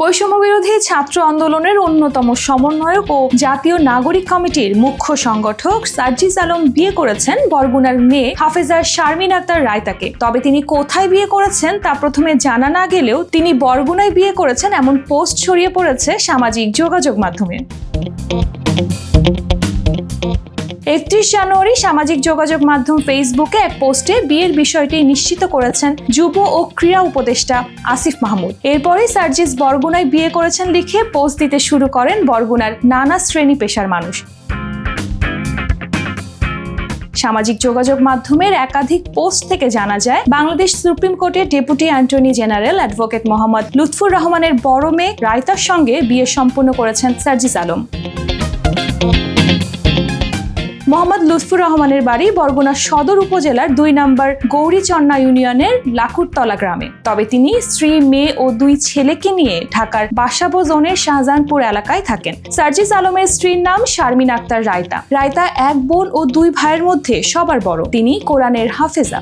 বৈষম্য বিরোধী ছাত্র আন্দোলনের অন্যতম সমন্বয়ক ও জাতীয় নাগরিক কমিটির মুখ্য সংগঠক সার্জিস আলম বিয়ে করেছেন বরগুনার মেয়ে হাফেজা শারমিন আক্তার রায়তাকে। তবে তিনি কোথায় বিয়ে করেছেন তা প্রথমে জানা না গেলেও তিনি বরগুনায় বিয়ে করেছেন এমন পোস্ট ছড়িয়ে পড়েছে সামাজিক যোগাযোগ মাধ্যমে। একত্রিশ জানুয়ারি সামাজিক যোগাযোগ মাধ্যম ফেসবুকে এক পোস্টে বিয়ের বিষয়টি নিশ্চিত করেছেন যুব ও ক্রীড়া উপদেষ্টা আসিফ মাহমুদ। এরপরেই সার্জিস বরগুনায় বিয়ে করেছেন লিখে পোস্ট দিতে শুরু করেন বরগুনার নানা শ্রেণি পেশার মানুষ। সামাজিক যোগাযোগ মাধ্যমের একাধিক পোস্ট থেকে জানা যায়, বাংলাদেশ সুপ্রিম কোর্টের deputy attorney general advocate Mohammad Lutfur রহমানের বড় মেয়ে রায়তার সঙ্গে বিয়ে সম্পন্ন করেছেন সার্জিস আলম। মোহাম্মদ লুৎফুর রহমানের বাড়ি বরগুনা সদর উপজেলার দুই নম্বর গৌরীচন্না ইউনিয়নের লাকুরতলা গ্রামে। তবে তিনি স্ত্রী, মেয়ে ও দুই ছেলেকে নিয়ে ঢাকার বাসাবো জোনের শাহজাহানপুর এলাকায় থাকেন। সার্জিস আলমের স্ত্রীর নাম শারমিন আক্তার রায়তা। রায়তা এক বোন ও দুই ভাইয়ের মধ্যে সবার বড়। তিনি কোরআনের হাফেজা।